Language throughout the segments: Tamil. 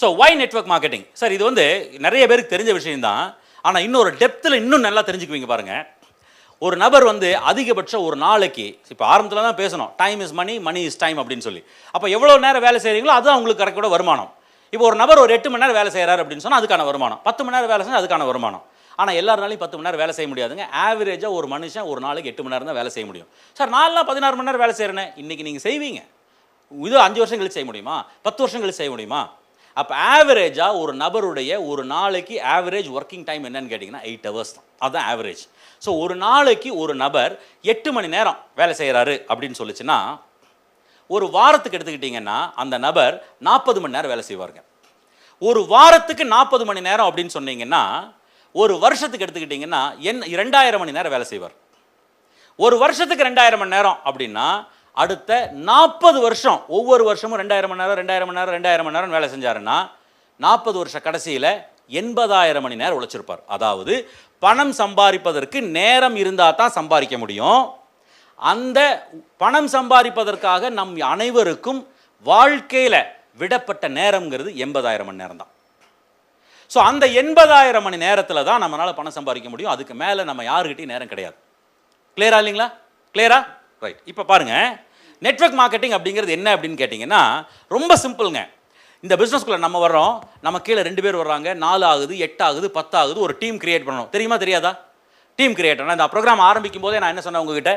So why network marketing sir இது வந்து நிறைய பேருக்கு தெரிஞ்ச விஷயம்தான். ஆனால் இன்னொரு டெப்த்தில் இன்னும் நல்லா தெரிஞ்சுக்குவீங்க பாருங்கள் ஒரு நபர் வந்து அதிகபட்சம் ஒரு நாளைக்கு இப்போ ஆரம்பத்தில் தான் பேசணும். Time is money money is time அப்படின்னு சொல்லி. அப்போ எவ்வளோ நேரம் வேலை செய்கிறீங்களோ அதுதான் உங்களுக்கு கரெக்டோட வருமானம். இப்போ ஒரு நபர் ஒரு எட்டு மணி நேரம் வேலை செய்கிறாரு அப்படின்னு சொன்னால் அதுக்கான வருமானம். பத்து மணி நேரம் வேலை செஞ்சால் அதுக்கான வருமானம். ஆனால் எல்லாருனாலையும் பத்து மணி நேரம் வேலை செய்ய முடியாதுங்க. ஆவரேஜாக ஒரு மனுஷன் ஒரு நாளைக்கு எட்டு மணி நேரம் தான் வேலை செய்ய முடியும். சார் நாலாம் பதினாறு மணி நேரம் வேலை செய்கிறேன்னு இன்னைக்கு நீங்கள் செய்வீங்க. இது அஞ்சு வருஷம் கழிச்சு செய்ய முடியுமா? பத்து வருஷம் கழிச்சு செய்ய முடியுமா? அப்போ ஆவரேஜாக ஒரு நபருடைய ஒரு நாளைக்கு ஆவரேஜ் ஒர்க்கிங் டைம் என்னன்னு கேட்டிங்கன்னா எயிட் ஹவர்ஸ் தான். அதுதான் ஆவரேஜ் ஸோ ஒரு நாளைக்கு ஒரு நபர் எட்டு மணி நேரம் வேலை செய்கிறாரு அப்படின்னு சொல்லிச்சுன்னா ஒரு வாரத்துக்கு எடுத்துக்கிட்டிங்கன்னா அந்த நபர் நாற்பது மணி நேரம் வேலை செய்வாருங்க. ஒரு வாரத்துக்கு நாற்பது மணி நேரம் அப்படின்னு சொன்னீங்கன்னா ஒரு வருஷத்துக்கு எடுத்துக்கிட்டிங்கன்னா என் ரெண்டாயிரம் மணி நேரம் வேலை செய்வார். ஒரு வருஷத்துக்கு ரெண்டாயிரம் மணி நேரம் அப்படின்னா அடுத்த நாற்பது வருஷம் ஒவ்வொரு வருஷமும் ரெண்டாயிரம் மணி நேரம் ரெண்டாயிரம் மணி நேரம் ரெண்டாயிரம் மணி நேரம் வேலை செஞ்சாருன்னா நாற்பது வருஷம் கடைசியில் எண்பதாயிரம் மணி நேரம் உழைச்சிருப்பார். அதாவது பணம் சம்பாதிப்பதற்கு நேரம் இருந்தால் தான் சம்பாதிக்க முடியும். அந்த பணம் சம்பாதிப்பதற்காக நம் அனைவருக்கும் வாழ்க்கையில் விடப்பட்ட நேரம்ங்கிறது எண்பதாயிரம் மணி நேரம் தான் ஸோ அந்த எண்பதாயிரம் மணி நேரத்தில் தான் நம்மளால் பணம் சம்பாதிக்க முடியும். அதுக்கு மேலே நம்ம யாருக்கிட்டையும் நேரம் கிடையாது. கிளியரா இல்லைங்களா? கிளியரா ரைட் இப்போ பாருங்க நெட்வொர்க் மார்க்கெட்டிங் அப்படிங்கிறது என்ன அப்படின்னு கேட்டிங்கன்னா ரொம்ப சிம்பிளுங்க இந்த பிஸ்னஸ்குள்ளே நம்ம வர்றோம் நம்ம கீழே ரெண்டு பேர் வர்றாங்க நாலு ஆகுது எட்டு ஆகுது பத்து ஆகுது ஒரு டீம் கிரியேட் பண்ணணும். தெரியுமா தெரியாதா? டீம் கிரியேட் பண்ணணும் இந்த ப்ரோக்ராம் ஆரம்பிக்கும் போதே நான் என்ன சொன்னேன் உங்ககிட்ட?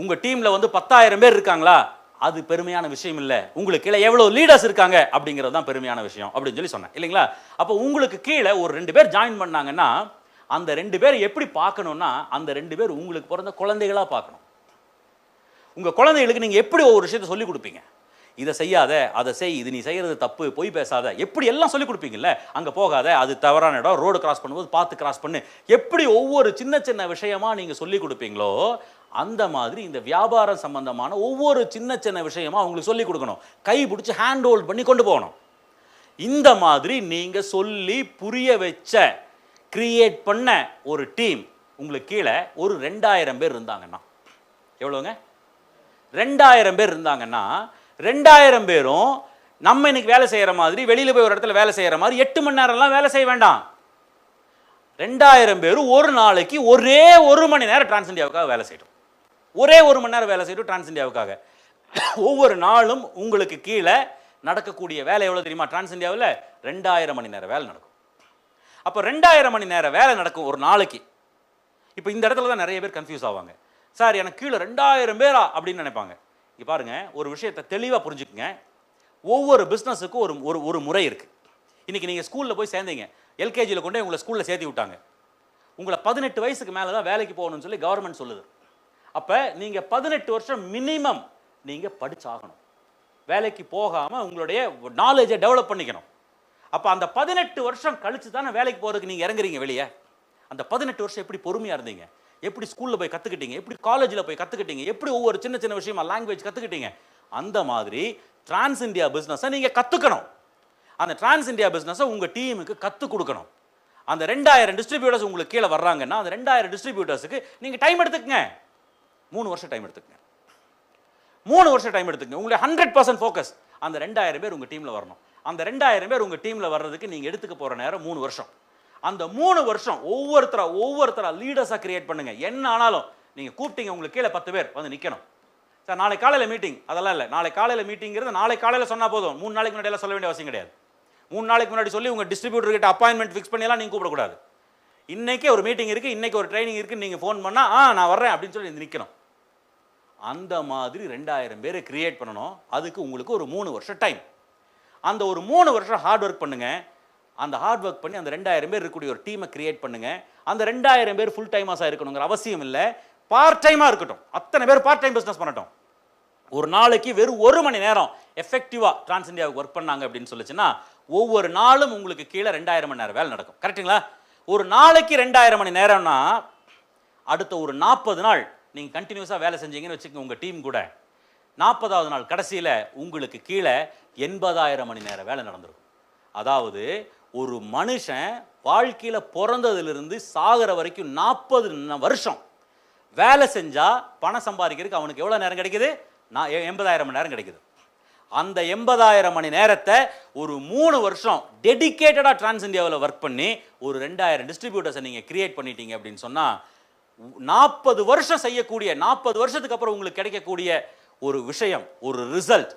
உங்கள் டீமில் வந்து பத்தாயிரம் பேர் இருக்காங்களா? அது பெருமையான விஷயம் இல்லை. உங்களுக்கு கீழே எவ்வளோ லீடர்ஸ் இருக்காங்க? அப்படிங்கிறது தான் பெருமையான விஷயம் அப்படின்னு சொல்லி சொன்னேன். இல்லைங்களா? அப்போ உங்களுக்கு கீழே ஒரு ரெண்டு பேர் ஜாயின் பண்ணாங்கன்னா அந்த ரெண்டு பேர் எப்படி பார்க்கணுன்னா அந்த ரெண்டு பேர் உங்களுக்கு பிறந்த குழந்தைகளாக பார்க்கணும். உங்கள் குழந்தைகளுக்கு நீங்கள் எப்படி ஒவ்வொரு விஷயத்தை சொல்லி கொடுப்பீங்க? இதை செய்யாத அதை செய் இது நீ செய்கிறது தப்பு பொய் பேசாத எப்படி எல்லாம் சொல்லிக் கொடுப்பீங்கல்ல? அங்கே போகாத அது தவறான இடம் ரோடு கிராஸ் பண்ணும்போது பார்த்து கிராஸ் பண்ணு. எப்படி ஒவ்வொரு சின்ன சின்ன விஷயமா நீங்கள் சொல்லிக் கொடுப்பீங்களோ அந்த மாதிரி இந்த வியாபாரம் சம்பந்தமான ஒவ்வொரு சின்ன சின்ன விஷயமா அவங்களுக்கு சொல்லிக் கொடுக்கணும். கை பிடிச்சி ஹேண்ட் ஹோல்ட் பண்ணி கொண்டு போகணும். இந்த மாதிரி நீங்கள் சொல்லி புரிய வச்ச கிரியேட் பண்ண ஒரு டீம் உங்களுக்கு கீழே ஒரு ரெண்டாயிரம் பேர் இருந்தாங்கன்னா எவ்வளோங்க ரெண்டாயிரம் பேர் இருந்தாங்கன்னா ரெண்டாயிரம் பேரும் நம்ம இன்னைக்கு வேலை செய்கிற மாதிரி வெளியில் போய் ஒரு இடத்துல வேலை செய்கிற மாதிரி எட்டு மணி நேரம்லாம் வேலை செய்ய வேண்டாம். ரெண்டாயிரம் பேரும் ஒரு நாளைக்கு ஒரே ஒரு மணி நேரம் டிரான்ஸ் இந்தியாவுக்காக வேலை செய்யும் ஒரே ஒரு மணி நேரம் வேலை செய்யட்டும் டிரான்ஸ் இந்தியாவுக்காக ஒவ்வொரு நாளும் உங்களுக்கு கீழே நடக்கக்கூடிய வேலை எவ்வளோ தெரியுமா? டிரான்ஸ் இந்தியாவில் ரெண்டாயிரம் மணி நேரம் வேலை நடக்கும். அப்போ ரெண்டாயிரம் மணி நேரம் வேலை நடக்கும் ஒரு நாளைக்கு. இப்போ இந்த இடத்துல தான் நிறைய பேர் கன்ஃபியூஸ் ஆவாங்க. சார் எனக்கு கீழே ரெண்டாயிரம் பேரா? அப்படின்னு நினைப்பாங்க. இங்க பாருங்க ஒரு விஷயத்தை தெளிவாக புரிஞ்சுக்குங்க. ஒவ்வொரு பிஸ்னஸுக்கும் ஒரு ஒரு ஒரு முறை இருக்குது இன்றைக்கி நீங்கள் ஸ்கூலில் போய் சேர்ந்தீங்க. எல்கேஜியில் கொண்டு உங்களை ஸ்கூலில் சேர்த்து விட்டாங்க. உங்களை பதினெட்டு வயசுக்கு மேலே தான் வேலைக்கு போகணும்னு சொல்லி கவர்மெண்ட் சொல்லுது. அப்போ நீங்கள் பதினெட்டு வருஷம் மினிமம் நீங்கள் படிச்சாகணும். வேலைக்கு போகாமல் உங்களுடைய நாலேஜை டெவலப் பண்ணிக்கணும். அப்போ அந்த பதினெட்டு வருஷம் கழிச்சு தானே வேலைக்கு போகிறதுக்கு நீங்கள் இறங்குறீங்க வெளியே? அந்த பதினெட்டு வருஷம் எப்படி பொறுமையாக இருந்தீங்க? எப்படி ஸ்கூலில் போய் கற்றுக்கிட்டீங்க எப்படி காலேஜில் போய் கற்றுக்கிட்டீங்க எப்படி ஒவ்வொரு சின்ன சின்ன விஷயமா லாங்குவேஜ் கற்றுக்கிட்டீங்க அந்த மாதிரி டிரான்ஸ் இந்தியா பிஸ்னஸை நீங்கள் கற்றுக்கணும் அந்த டிரான்ஸ் இந்தியா பிஸ்னஸை உங்கள் டீமுக்கு கற்றுக் கொடுக்கணும். அந்த ரெண்டாயிரம் டிஸ்ட்ரிபியூட்டர்ஸ் உங்களுக்கு கீழே வர்றாங்கன்னா அந்த ரெண்டாயிரம் டிஸ்ட்ரிபியூட்டர்ஸுக்கு நீங்கள் டைம் எடுத்துக்கங்க. மூணு வருஷம் டைம் எடுத்துக்கங்க. மூணு வருஷம் டைம் எடுத்துக்கங்க. உங்களுடைய ஹண்ட்ரட் பர்சன்ட் ஃபோக்கஸ் அந்த ரெண்டாயிரம் பேர் உங்கள் டீமில் வரணும். அந்த ரெண்டாயிரம் பேர் உங்கள் டீமில் வர்றதுக்கு நீங்கள் எடுத்துக்க போகிற நேரம் மூணு வருஷம். அந்த மூணு வருஷம் ஒவ்வொருத்தரா ஒவ்வொருத்தரா லீடர்ஸாக கிரியேட் பண்ணுங்க. என்ன ஆனாலும் நீங்கள் கூப்பிட்டீங்க உங்களுக்கு கீழே பத்து பேர் வந்து நிற்கணும் சார் நாளை காலையில் மீட்டிங் அதெல்லாம் இல்லை. நாளை காலையில் மீட்டிங்கிறது நாளை காலையில் சொன்னால் போதும். மூணு நாளைக்கு முன்னாடியெல்லாம் சொல்ல வேண்டிய அவசியம் கிடையாது. மூணு நாளைக்கு முன்னாடி சொல்லி உங்கள் டிஸ்ட்ரிபியூட்டர் கிட்ட அப்பாயின்மெண்ட் ஃபிக்ஸ் பண்ணியெல்லாம் நீங்கள் கூப்பிடக்கூடாது. இன்றைக்கே ஒரு மீட்டிங் இருக்குது இன்றைக்கி ஒரு ட்ரைனிங் இருக்குன்னு நீங்கள் ஃபோன் பண்ணால் ஆ நான் வரேன் அப்படின்னு சொல்லி நிற்கணும் அந்த மாதிரி ரெண்டாயிரம் பேரை கிரியேட் பண்ணணும். அதுக்கு உங்களுக்கு ஒரு மூணு வருஷம் டைம் அந்த ஒரு மூணு வருஷம் ஹார்ட் ஒர்க் பண்ணுங்கள் அந்த ஹார்ட் ஒர்க் பண்ணி அந்த ரெண்டாயிரம் பேர் இருக்கக்கூடிய ஒரு டீமை கிரியேட் பண்ணுங்கள் அந்த ரெண்டாயிரம் பேர் ஃபுல் டைமாஸாக இருக்கணுங்கிற அவசியம் இல்லை. பார்ட் டைமாக இருக்கட்டும். அத்தனை பேர் பார்ட் டைம் பிஸ்னஸ் பண்ணட்டும். ஒரு நாளைக்கு வெறும் ஒரு மணி நேரம் எஃபெக்டிவாக டிரான்ஸ் இந்தியாவுக்கு ஒர்க் பண்ணாங்க அப்படின்னு சொல்லிச்சுன்னா ஒவ்வொரு நாளும் உங்களுக்கு கீழே ரெண்டாயிரம் மணி நேரம் வேலை நடக்கும். கரெக்ட்டுங்களா ஒரு நாளைக்கு ரெண்டாயிரம் மணி நேரம்னா அடுத்த ஒரு நாற்பது நாள் நீங்கள் கண்டினியூஸாக வேலை செஞ்சீங்கன்னு வச்சுக்கோங்க உங்கள் டீம் கூட. நாற்பதாவது நாள் கடைசியில் உங்களுக்கு கீழே எண்பதாயிரம் மணி நேரம் வேலை நடந்திருக்கும். அதாவது ஒரு மனுஷன் வாழ்க்கையில் பிறந்ததிலிருந்து சாகிற வரைக்கும் நாற்பது வருஷம் வேலை செஞ்சால் பணம் சம்பாதிக்கிறதுக்கு அவனுக்கு எவ்வளோ நேரம் கிடைக்குது? நான் எ- எண்பதாயிரம் மணி நேரம் கிடைக்குது. அந்த எண்பதாயிரம் மணி நேரத்தை ஒரு மூணு வருஷம் டெடிகேட்டடாக டிரான்ஸ் இந்தியாவில் ஒர்க் பண்ணி ஒரு ரெண்டாயிரம் டிஸ்ட்ரிபியூட்டர்ஸை நீங்கள் கிரியேட் பண்ணிட்டீங்க அப்படின்னு சொன்னால் நாற்பது வருஷம் செய்யக்கூடிய நாற்பது வருஷத்துக்கு அப்புறம் உங்களுக்கு கிடைக்கக்கூடிய ஒரு விஷயம் ஒரு ரிசல்ட்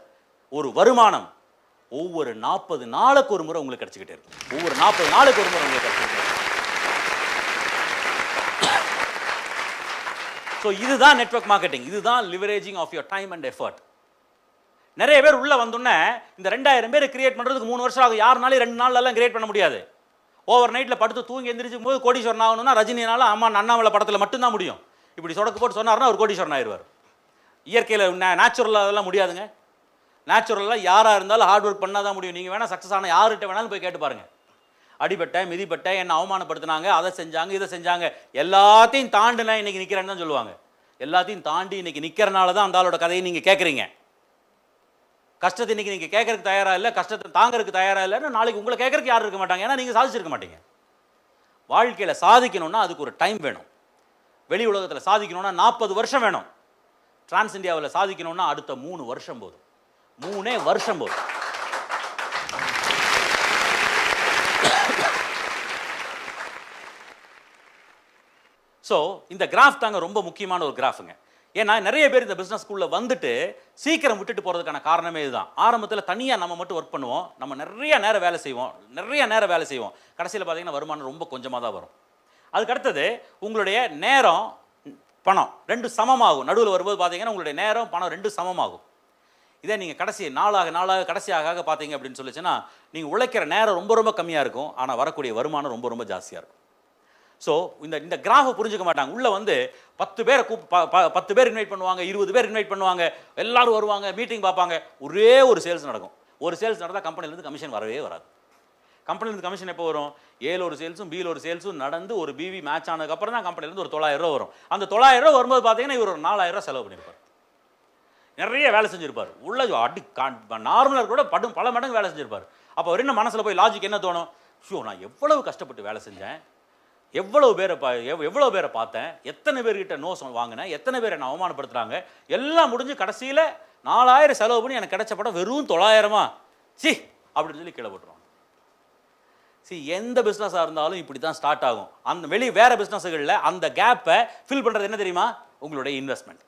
ஒரு வருமானம் ஒவ்வொரு நாற்பது நாளுக்கு ஒரு முறை உங்களுக்கு கிடைச்சிக்கிட்டே இருக்கும். ஒவ்வொரு நாற்பது நாளுக்கு ஒரு முறை உங்களுக்கு கிடைச்சிக்கிட்டே இருக்கும். ஸோ இதுதான் நெட்வொர்க் மார்க்கெட்டிங் இதுதான் leveraging of your time and effort நிறைய பேர் உள்ள வந்தோடனே இந்த ரெண்டாயிரம் பேர் கிரியேட் பண்ணுறதுக்கு மூணு வருஷம் ஆகும். யாருனாலும் ரெண்டு நாள்லாம் கிரியேட் பண்ண முடியாது. ஓவர் நைட்டில் படுத்து தூங்கி எந்திரிச்சும் போது கோடீஸ்வரன் ஆகணும்னா ரஜினினால அம்மா அண்ணாமலை படத்தில் மட்டும்தான் முடியும். இப்படி சொடக்கு போட்டு சொன்னார்னா ஒரு கோடீஸ்வரன் ஆயிடுவார். இயற்கையில் நேச்சுரலாக அதெல்லாம் முடியாதுங்க. நேச்சுரலாக யாராக இருந்தாலும் ஹார்ட் ஒர்க் பண்ணால் தான் முடியும். நீங்கள் வேணால் சக்ஸஸ் ஆனால் யார்கிட்ட வேணாலும் போய் கேட்டு பாருங்கள் அடிபட்டேன் மிதிப்பட்டேன் என்னை அவமானப்படுத்தினாங்க அதை செஞ்சாங்க இதை செஞ்சாங்க. எல்லாத்தையும் தாண்டினா இன்றைக்கி நிற்கிறேன்னு தான் சொல்லுவாங்க. எல்லாத்தையும் தாண்டி இன்னைக்கு நிற்கிறனால தான் அந்த ஆளோட கதையை நீங்கள் கேட்குறீங்க கஷ்டத்தை இன்னைக்கு நீங்கள் கேட்கறதுக்கு தயாராக இல்லை கஷ்டத்தை தாங்கறதுக்கு தயாராக இல்லைன்னு நாளைக்கு உங்களை கேட்கறதுக்கு யாரும் இருக்க மாட்டாங்க. ஏன்னா நீங்கள் சாதிச்சிருக்க மாட்டீங்க. வாழ்க்கையில் சாதிக்கணும்னா அதுக்கு ஒரு டைம் வேணும். வெளி உலகத்தில் சாதிக்கணும்னா நாற்பது வருஷம் வேணும். டிரான்ஸ் இந்தியாவில் சாதிக்கணும்னா அடுத்த மூணு வருஷம் போதும். மூணே வருஷம் போதும் ஸோ இந்த கிராஃப் தாங்க ரொம்ப முக்கியமான ஒரு கிராஃபுங்க ஏன்னா நிறைய பேர் இந்த பிஸ்னஸ் ஸ்கூலில் வந்துட்டு சீக்கிரம் விட்டுட்டு போகிறதுக்கான காரணமே இதுதான். ஆரம்பத்தில் தனியாக நம்ம மட்டும் ஒர்க் பண்ணுவோம். நம்ம நிறைய நேரம் வேலை செய்வோம். நிறைய நேரம் வேலை செய்வோம். கடைசியில் பார்த்தீங்கன்னா வருமானம் ரொம்ப கொஞ்சமாக தான் வரும். அதுக்கு அடுத்தது உங்களுடைய நேரம் பணம் ரெண்டு சமமாகும். நடுவில் வரும்போது பார்த்தீங்கன்னா உங்களுடைய நேரம் பணம் ரெண்டு சமமாகும். இதே நீங்கள் கடைசி நாளாக நாளாக கடைசியாக பார்த்தீங்க அப்படின்னு சொல்லிச்சுன்னா நீங்கள் உழைக்கிற நேரம் ரொம்ப ரொம்ப கம்மியாக இருக்கும். ஆனால் வரக்கூடிய வருமானம் ரொம்ப ரொம்ப ஜாஸ்தியாக இருக்கும். ஸோ இந்த இந்த கிராஃபை புரிஞ்சுக்க மாட்டாங்க. உள்ளே வந்து பத்து பேரை கூப் ப- ப- பத்து பேர் இன்வைட் பண்ணுவாங்க இருபது பேர் இன்வைட் பண்ணுவாங்க எல்லாரும் வருவாங்க மீட்டிங் பார்ப்பாங்க. ஒரே ஒரு சேல்ஸ் நடக்கும். ஒரு சேல்ஸ் நடந்தால் கம்பெனிலேருந்து கமிஷன் வரவே வராது. கம்பெனிலேருந்து கமிஷன் எப்போ வரும்? ஏழு ஒரு சேல்ஸும் பியில் ஒரு சேல்ஸும் நடந்து ஒரு பிவி மேட்ச் ஆனதுக்கப்புறம் தான் கம்பெனிலேருந்து ஒரு தொள்ளாயிரம் ரூபா வரும். அந்த தொள்ளாயிரம் ரூபா வரும்போது பார்த்தீங்கன்னா இவர் ஒரு நாலாயிரம் ரூபா செலவு பண்ணியிருப்பார். நிறைய வேலை செஞ்சிருப்பார். உள்ள அடி நார்மலாக கூட படும் பல மடங்கு வேலை செஞ்சுருப்பார். அப்போ அவர் என்ன மனசில் போய் லாஜிக் என்ன தோணும்? ஷோ நான் எவ்வளவு கஷ்டப்பட்டு வேலை செஞ்சேன். எவ்வளவு பேரை பா எவ்- பேரை பார்த்தேன். எத்தனை பேர்கிட்ட நோ வாங்கினேன். எத்தனை பேரை நான் அவமானப்படுத்துகிறாங்க எல்லாம் முடிஞ்சு கடைசியில் நாலாயிரம் செலவு பண்ணி எனக்கு கிடைச்ச படம் வெறும் தொள்ளாயிரமா? சி அப்படின்னு சொல்லி கீழே போட்டுருவாங்க. சி எந்த பிஸ்னஸாக இருந்தாலும் இப்படி தான் ஸ்டார்ட் ஆகும். அந்த வெளியே வேறு பிஸ்னஸுகளில் அந்த கேப்பை ஃபில் பண்ணுறது என்ன தெரியுமா? உங்களுடைய இன்வெஸ்ட்மெண்ட்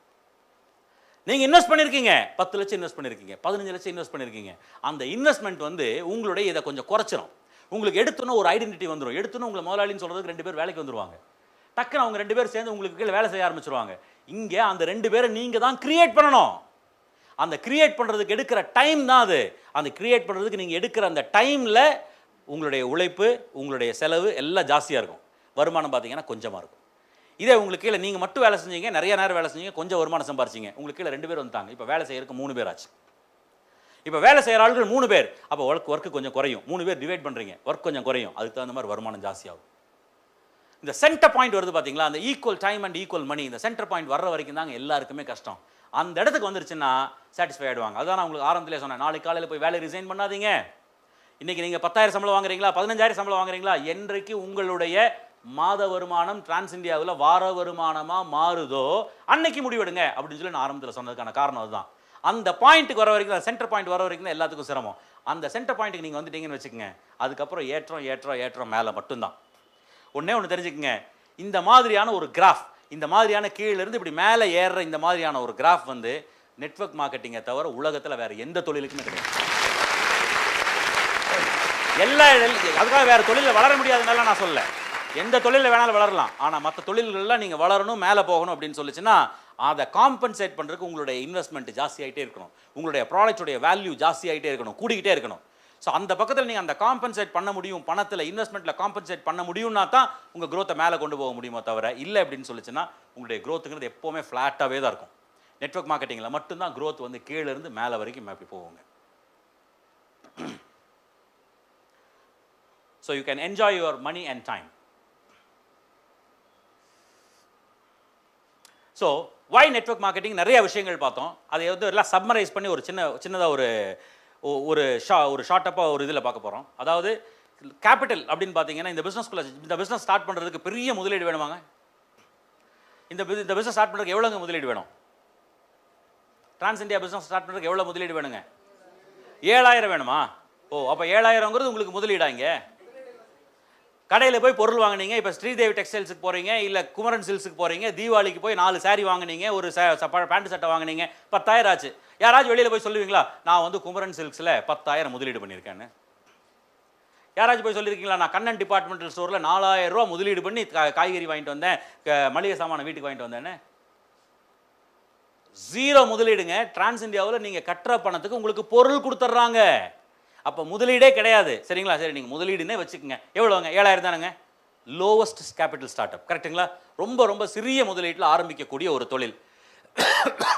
நீங்கள் இன்வெஸ்ட் பண்ணியிருக்கீங்க பத்து லட்சம் இன்வெஸ்ட் பண்ணியிருக்கீங்க பதினஞ்சு லட்சம் இன்வெஸ்ட் பண்ணியிருக்கீங்க அந்த இன்வெஸ்ட்மெண்ட் வந்து உங்களுடைய இதை கொஞ்சம் குறைச்சிரும். உங்களுக்கு எடுத்தோன்னு ஒரு ஐடென்டிட்டி வந்துடும் எடுத்தோன்னு உங்களை முதலாளின்னு சொல்கிறதுக்கு ரெண்டு பேர் வேலைக்கு வந்துருவாங்க. டக்குன்னு அவங்க ரெண்டு பேர் சேர்ந்து உங்களுக்கு கீழே வேலை செய்ய ஆரம்பிச்சிருவாங்க. இங்கே அந்த ரெண்டு பேரை நீங்கள் தான் கிரியேட் பண்ணணும். அந்த கிரியேட் பண்ணுறதுக்கு எடுக்கிற டைம் தான் அது. அந்த கிரியேட் பண்ணுறதுக்கு நீங்கள் எடுக்கிற அந்த டைமில் உங்களுடைய உழைப்பு உங்களுடைய செலவு எல்லாம் ஜாஸ்தியாக இருக்கும். வருமானம் பார்த்தீங்கன்னா கொஞ்சமாக இருக்கும். இதே உங்களுக்கு கீழே நீங்கள் மட்டும் வேலை செஞ்சீங்க நிறைய நேரம் வேலை செஞ்சீங்க கொஞ்சம் வருமானம் சம்பாரிச்சிங்க. உங்களுக்கு கீழே ரெண்டு பேர் வந்தாங்க இப்போ வேலை செய்யறதுக்கு மூணு பேர் ஆச்சு. இப்போ வேலை செய்கிற ஆட்கள் மூணு பேர். அப்போ ஒர்க் ஒர்க்கு கொஞ்சம் குறையும். மூணு பேர் டிவைட் பண்ணுறீங்க ஒர்க் கொஞ்சம் குறையும். அதுக்கு தகுந்த மாதிரி வருமானம் ஜாஸ்தியாகும். இந்த சென்டர் பாயிண்ட் வருது பார்த்தீங்களா அந்த equal time and equal money இந்த சென்டர் பாயிண்ட் வர்ற வரைக்கும் தாங்க எல்லாருக்குமே கஷ்டம். அந்த இடத்துக்கு வந்துருச்சுன்னா சாட்டிஸ்ஃபை ஆகிடுவாங்க அதான் நான் உங்களுக்கு ஆரம்பத்திலே சொன்னேன். நாளைக்கு காலையில் போய் வேலை ரிசைன் பண்ணாதீங்க. இன்றைக்கி நீங்கள் பத்தாயிரம் சம்பளம் வாங்குறீங்களா? பதினஞ்சாயிரம் சம்பளம் வாங்குறீங்களா? என்றைக்கு உங்களுடைய மாத வருமானம் டிரான்ஸ் இந்தியாவில் வார வருமானமாக மாறுதோ அன்னைக்கு முடிவெடுங்க அப்படின்னு சொல்லி நான் ஆரம்பத்தில் சொன்னதுக்கான காரணம் அதுதான். அந்த பாயிண்ட்டுக்கு வர வரைக்கும் அந்த சென்டர் பாயிண்ட் வர வரைக்கும் தான் எல்லாத்துக்கும் சிரமம். அந்த சென்டர் பாயிண்ட்டுக்கு நீங்கள் வந்துட்டீங்கன்னு வச்சுக்கோங்க அதுக்கப்புறம் ஏற்றம் ஏற்றம் ஏற்றம் மேலே மட்டும்தான். ஒன்றே ஒன்று தெரிஞ்சுக்கங்க. இந்த மாதிரியான ஒரு கிராஃப் இந்த மாதிரியான கீழேருந்து இப்படி மேலே ஏறுற இந்த மாதிரியான ஒரு கிராஃப் வந்து நெட்வொர்க் மார்க்கெட்டிங்கை தவிர உலகத்தில் வேறு எந்த தொழிலுக்குமே கிடையாது. எல்லா அதுக்காக வேறு தொழிலில் வளர முடியாதுனால நான் சொல்லலை. எந்த தொழிலில் வேணாலும் வளரலாம். ஆனால் மற்ற தொழில்கள்லாம் நீங்கள் வளரணும் மேலே போகணும் அப்படின்னு சொல்லிச்சுன்னா அதை காம்பன்சேட் பண்ணுறதுக்கு உங்களுடைய இன்வெஸ்ட்மெண்ட் ஜாஸ்தி ஆகிட்டே இருக்கணும். உங்களுடைய ப்ராடக்ட்டுடைய வேல்யூ ஜாஸ்தி ஆகிட்டே இருக்கணும் கூடிக்கிட்டே இருக்கணும். ஸோ அந்த பக்கத்தில் நீங்கள் அந்த காம்பன்சேட் பண்ண முடியும் பணத்தில் இன்வெஸ்ட்மெண்ட்டில் காம்பன்சேட் பண்ண முடியும்னா தான் உங்கள் க்ரோத்தை மேலே கொண்டு போக முடியுமோ தவிர இல்லை அப்படின்னு சொல்லிச்சுன்னா உங்களுடைய க்ரோத்துங்கிறது எப்போவுமே ஃப்ளாட்டாகவே தான் இருக்கும். நெட்வொர்க் மார்க்கெட்டிங்கில் மட்டும்தான் க்ரோத் வந்து கீழே இருந்து மேலே வரைக்கும் அப்படி போகுங்க. So you can enjoy your money and time so why network marketing நிறைய விஷயங்கள் பார்த்தோம். அதை வந்து எல்லாம் சம்மரைஸ் பண்ணி ஒரு சின்ன சின்னதாக ஒரு ஒ- ஒரு ஷா ஒரு ஷார்ட்டப்பாக ஒரு இதில் பார்க்க போகிறோம் அதாவது கேபிட்டல் அப்படின்னு பார்த்தீங்கன்னா இந்த பிஸ்னஸ்குள்ளே இந்த பிஸ்னஸ் ஸ்டார்ட் பண்ணுறதுக்கு பெரிய முதலீடு வேணுமாங்க? இந்த இந்த பிஸ்னஸ் ஸ்டார்ட் பண்ணுறதுக்கு எவ்வளோங்க முதலீடு வேணும்? டிரான்ஸ் இந்தியா பிஸ்னஸ் ஸ்டார்ட் பண்ணுறதுக்கு எவ்வளோ முதலீடு வேணுங்க? ஏழாயிரம் வேணுமா? ஓ அப்போ ஏழாயிரங்கிறது உங்களுக்கு முதலீடா இங்கே? கடையில் போய் பொருள் வாங்கினீங்க இப்போ ஸ்ரீதேவி டெக்ஸ்டைல்ஸுக்கு போகிறீங்க இல்லை குமரன் சில்ஸுக்கு போகிறீங்க தீபாவளிக்கு போய் நாலு சாரீ வாங்கினீங்க ஒரு பேண்ட் சட்டை வாங்கினீங்க பத்தாயிரம் ஆச்சு. யாராச்சும் வெளியில் போய் சொல்லுவீங்களா? நான் வந்து குமரன் சில்க்ஸில் பத்தாயிரம் முதலீடு பண்ணியிருக்கேன்னு. யாராச்சும் போய் சொல்லியிருக்கீங்களா நான் கண்ணன் டிபார்ட்மெண்டல் ஸ்டோரில் நாலாயிரம் ரூபா முதலீடு பண்ணி காய்கறி வாங்கிட்டு வந்தேன் மளிகை சாமான வீட்டுக்கு வாங்கிட்டு வந்தேன்னு. ஜீரோ முதலீடுங்க. டிரான்ஸ் இந்தியாவில் நீங்கள் கட்டுற பணத்துக்கு உங்களுக்கு பொருள் கொடுத்துட்றாங்க. அப்போ முதலீடே கிடையாது. சரிங்களா? சரி நீங்கள் முதலீடுன்னே வச்சுக்கோங்க. எவ்வளோங்க ஏழாயிரம் தானுங்க? லோவஸ்ட் கேபிட்டல் ஸ்டார்ட் அப் கரெக்ட்டுங்களா ரொம்ப ரொம்ப சிறிய முதலீட்டில் ஆரம்பிக்கக்கூடிய ஒரு தொழில்.